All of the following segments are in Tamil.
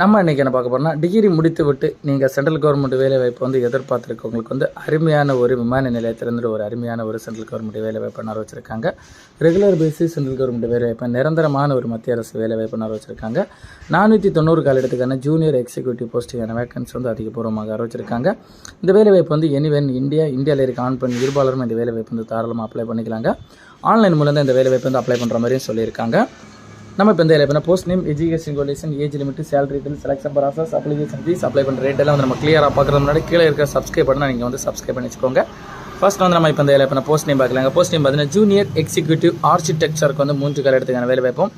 நம்ம இன்றைக்கி என்ன பார்க்க போறோம்னா டிகிரி முடித்து விட்டு நீங்கள் சென்ட்ரல் கவர்மெண்ட் வேலை வாய்ப்பு வந்து எதிர்பார்த்துருக்கவங்களுக்கு வந்து அருமையான ஒரு விமான நிலையத்திலிருந்து ஒரு அருமையான ஒரு சென்ட்ரல் கவர்மெண்ட் வேலை வாய்ப்பு வச்சுருக்காங்க ரெகுலர் பேசிஸ் சென்ட்ரல் கவர்மெண்ட் வேலை வாய்ப்பு நிரந்தரமான ஒரு மத்திய அரசு வேலை வாய்ப்பு வச்சுருக்காங்க நானூற்றி தொண்ணூறு காலத்துக்கான ஜூனியர் எக்ஸிக்யூட்டிவ் போஸ்ட்டுக்கான வேகன்சி வந்து அதிகபூர்வமாக அறிவிச்சிருக்காங்க இந்த வேலை வாய்ப்பு வந்து எனிவென் இந்தியா இந்தியாவில் இருக்க ஆன் பெண் இருபாலரும் இந்த வேலை வாய்ப்பு வந்து தாராளமாக அப்ளை பண்ணிக்கலாங்க. ஆன்லைன் மூலம் தான் இந்த வேலை வாய்ப்பு வந்து அப்ளை பண்ணுற மாதிரியும் சொல்லியிருக்காங்க. நம்ம இப்போ இந்த இப்போ post name education qualification age limit salary bill selection process application fees apply பண்ணுற ரேட் எல்லாம் வந்து நம்ம கிளியராக பார்க்குறது முன்னாடி கீழே இருக்கிற சப்ஸ்கிரைப் பண்ணால் நீங்கள் வந்து சப்ஸ்கிரைப் பண்ணி வச்சுக்கோங்க ஃபர்ஸ்ட் வந்து நம்ம இப்போ இந்த இப்போ போஸ்ட் நேம் பார்க்கலாங்க போஸ்ட் நேம் பார்த்தீங்கன்னா ஜூனியர் எக்ஸிக்யூட்டிவ் ஆர்கிடெக்சருக்கு வந்து மூன்று கால எடுத்துக்கான வேலை வைப்போம்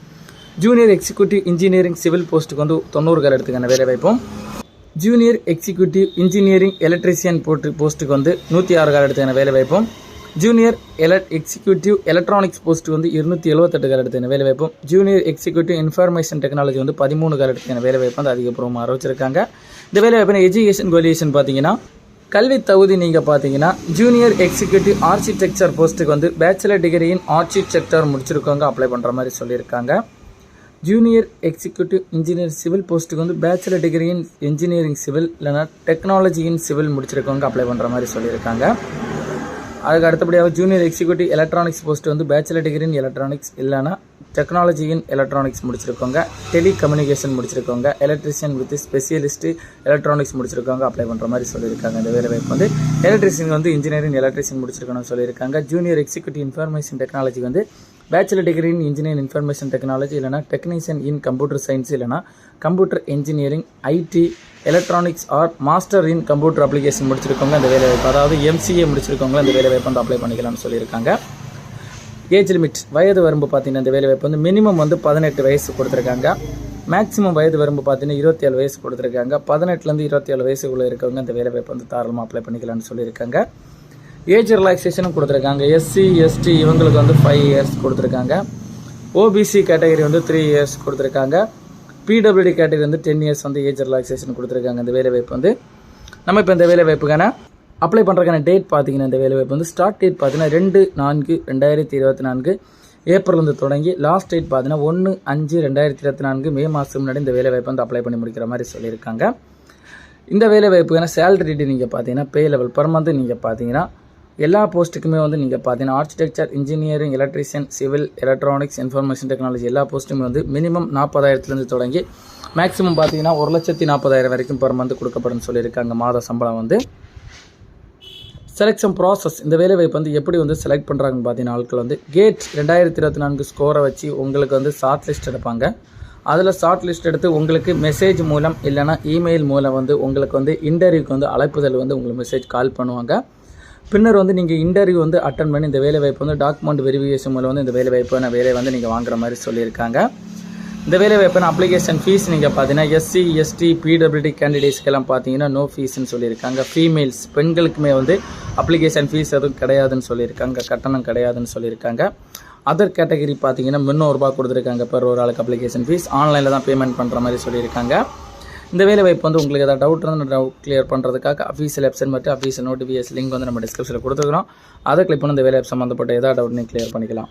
ஜூனியர் எக்ஸிக்யூட்டிவ் இன்ஜினியரிங் சிவில் போஸ்ட்டுக்கு வந்து தொண்ணூறு கால எடுத்துக்கான வேலை வைப்போம் ஜூனியர் எக்ஸிக்யூட்டிவ் இன்ஜினியரிங் எலக்ட்ரிஷியன் போட்டு போஸ்ட்டுக்கு வந்து நூற்றி ஆறு கால எடுத்துக்கான வேலை வைப்போம் ஜூனியர் எலட் எக்ஸிக்யூட்டிவ் எலக்ட்ரானிக்ஸ் போஸ்ட் வந்து இருநூத்தி எழுபத்தெட்டு கால வேலைவாய்ப்பும் ஜூனியர் எக்ஸிக்யூட்டிவ் இன்ஃபர்மேஷன் டெக்னாலஜி வந்து பதிமூணு கால வேலைவாய்ப்பு வந்து அதிகபூர்வமாக அறிவிச்சிருக்காங்க. இந்த வேலைவாய்ப்பு எஜுகேஷன் குவாலிஃபிகேஷன் பார்த்தீங்கன்னா கல்வி தகுதி நீங்கள் பார்த்தீங்கன்னா ஜூனியர் எக்ஸிக்யூட்டிவ் ஆர்கிடெக்சர் போஸ்ட்டுக்கு வந்து பேச்சுலர் டிகிரியின் ஆர்கிடெக்சர் முடிச்சிருக்கவங்க அப்ளை பண்ணுற மாதிரி சொல்லியிருக்காங்க. ஜூனியர் எக்ஸிக்யூட்டிவ் இன்ஜினியர் சிவில் போஸ்ட்டுக்கு வந்து பேச்சுலர் டிகிரியின் இன்ஜினியரிங் சிவில் இல்லைனா டெக்னாலஜியின் சிவில் முடிச்சிருக்கவங்க அப்ளை பண்ணுற மாதிரி சொல்லியிருக்காங்க. அதுக்கு அடுத்தபடியாக ஜூனியர் எக்ஸிக்யூட்டிவ் எலக்ட்ரானிக்ஸ் போஸ்ட் வந்து பேச்சுலர் டிகிரி இன் எலக்ட்ரானிக்ஸ் இல்லைனா டெக்னாலஜி இன் எலக்ட்ரானிக்ஸ் முடிச்சிருக்கோங்க. டெலிகம்யூனிகேஷன் முடிச்சிருக்கோங்க. எலக்ட்ரிஷியன் வித் ஸ்பெஷலிஸ்ட்டு எலக்ட்ரானிக்ஸ் முடிச்சிருக்காங்க. அப்ளை பண்ணுற மாதிரி சொல்லியிருக்காங்க. இந்த வேலை வாய்ப்பு வந்து எலக்ட்ரிஷியன் வந்து இன்ஜினியரிங் எலக்ட்ரிஷியன் முடிச்சிருக்கணும்னு சொல்லியிருக்காங்க. ஜூனியர் எக்ஸிக்யூட்டிவ் இன்ஃபர்மேஷன் டெக்னாலஜி வந்து bachelor degree in information technology இல்லைனா டெக்னீஷியன் இன் கம்ப்யூட்டர் சயின்ஸ் இல்லைனா computer engineering IT electronics or master in computer application முடிச்சிருக்கவங்க அந்த வேலை வாய்ப்பு அதாவது எம்சிஏ முடிச்சிருக்கவங்க அந்த வேலை வாய்ப்பு வந்து அப்ளை பண்ணிக்கலாம்னு சொல்லியிருக்காங்க. ஏஜ் லிமிட் வயது வரம்பு பார்த்தீங்கன்னா இந்த வேலை வாய்ப்பு வந்து மினிமம் வந்து பதினெட்டு வயசு கொடுத்துருக்காங்க. மேக்ஸிமம் வயது வரம்பு பார்த்தீங்கன்னா இருபத்தி ஏழு வயசு கொடுத்துருக்காங்க. பதினெட்டுலேருந்து இருபத்தி ஏழு வயசுக்குள்ளே இருக்கவங்க இந்த வேலை வாய்ப்பு வந்து தாராளமாக அப்ளை பண்ணிக்கலாம்னு சொல்லியிருக்காங்க. ஏஜ் ரிலாக்ஸேஷனும் கொடுத்துருக்காங்க. எஸ்சி எஸ்டி இவங்களுக்கு வந்து ஃபைவ் இயர்ஸ் கொடுத்துருக்காங்க. ஓபிசி கேட்டகரி வந்து த்ரீ இயர்ஸ் கொடுத்துருக்காங்க. பிடபிள்யூடி கேட்டகரி வந்து டென் இயர்ஸ் வந்து ஏஜ் ரிலாக்ஸேஷன் கொடுத்துருக்காங்க. இந்த வேலை வாய்ப்பு வந்து நம்ம இப்போ இந்த வேலை வாய்ப்புக்கான அப்ளை பண்ணுறதுக்கான டேட் பார்த்தீங்கன்னா இந்த வேலை வாய்ப்பு வந்து ஸ்டார்ட் டேட் பார்த்தீங்கன்னா ரெண்டு நான்கு ரெண்டாயிரத்தி இருபத்தி நான்கு ஏப்ரல் வந்து தொடங்கி லாஸ்ட் டேட் பார்த்தீங்கன்னா ஒன்று அஞ்சு ரெண்டாயிரத்தி இருபத்தி நான்கு மே மாதம் முன்னாடி இந்த வேலை வாய்ப்பு வந்து அப்ளை பண்ணி முடிக்கிற மாதிரி சொல்லியிருக்காங்க. இந்த வேலை வாய்ப்புக்கான சேலரி நீங்கள் பார்த்தீங்கன்னா பே லெவல் பர் மந்த் நீங்கள் பார்த்தீங்கன்னா எல்லா போஸ்ட்டுக்குமே வந்து நீங்கள் பார்த்தீங்கன்னா architecture engineering electrician civil electronics information technology எல்லா போஸ்ட்டுமே வந்து மினிமம் நாற்பதாயிரத்துலேருந்து தொடங்கி மேக்ஸிமம் பார்த்தீங்கன்னா ஒரு லட்சத்தி நாற்பதாயிரம் வரைக்கும் பர் மந்த் கொடுக்கப்படும் சொல்லியிருக்காங்க. மாத சம்பளம் வந்து செலெக்ஷன் ப்ராசஸ் இந்த வேலை வாய்ப்பு வந்து எப்படி வந்து செலக்ட் பண்ணுறாங்கன்னு பார்த்தீங்கன்னா ஆட்கள் வந்து கேட் ரெண்டாயிரத்தி இருபத்தி நான்கு ஸ்கோரை வச்சு உங்களுக்கு வந்து ஷார்ட் லிஸ்ட் எடுப்பாங்க. அதில் ஷார்ட் லிஸ்ட் எடுத்து உங்களுக்கு மெசேஜ் மூலம் இல்லைனா இமெயில் மூலம் வந்து உங்களுக்கு வந்து இன்டர்வியூக்கு வந்து அழைப்புதல் வந்து உங்களுக்கு மெசேஜ் கால் பண்ணுவாங்க. பின்னர் வந்து நீங்கள் இன்டர்வியூ வந்து அட்டன் பண்ணி இந்த வேலை வாய்ப்பு வந்து டாக்குமெண்ட் வெரிஃபிகேஷன் மூலம் வந்து இந்த வேலை வாய்ப்பான வேலை வந்து நீங்கள் வாங்குற மாதிரி சொல்லியிருக்காங்க. இந்த வேலை வாய்ப்பான அப்ளிகேஷன் ஃபீஸ் நீங்கள் பார்த்தீங்கன்னா எஸ்சி எஸ்டி பிடபிள்யூடி கேண்டிடேட்ஸ்க்கெல்லாம் பார்த்தீங்கன்னா நோ ஃபீஸ்னு சொல்லியிருக்காங்க. ஃபீமேல்ஸ் பெண்களுக்குமே வந்து அப்ளிகேஷன் ஃபீஸ் எதுவும் கிடையாதுன்னு சொல்லியிருக்காங்க. கட்டணம் கிடையாதுன்னு சொல்லியிருக்காங்க. அதர் கேட்டகரி பார்த்தீங்கன்னா முந்நூறுரூபா கொடுத்துருக்காங்க. பெர் ஒரு ஆளுக்கு அப்ளிகேஷன் ஃபீஸ் ஆன்லைனில் தான் பேமெண்ட் பண்ணுற மாதிரி சொல்லியிருக்காங்க. இந்த வேலை வாய்ப்பு வந்து உங்களுக்கு ஏதாவது டவுட் இருந்தால் டவுட் கிளியர் பண்ணுறதுக்காக அஃபீஷியல் வெப்சைட் மற்றும் அஃபீஷியல் நோட்டிஃபிகேஷன் லிங்க் வந்து நம்ம டிஸ்கிரிப்ஷனில் கொடுத்துருக்கோம் அதை கிளிக் பண்ணி இந்த வேலை சம்மந்தப்பட்ட ஏதாவது டவுட் நீங்கள் கிளியர் பண்ணிக்கலாம்.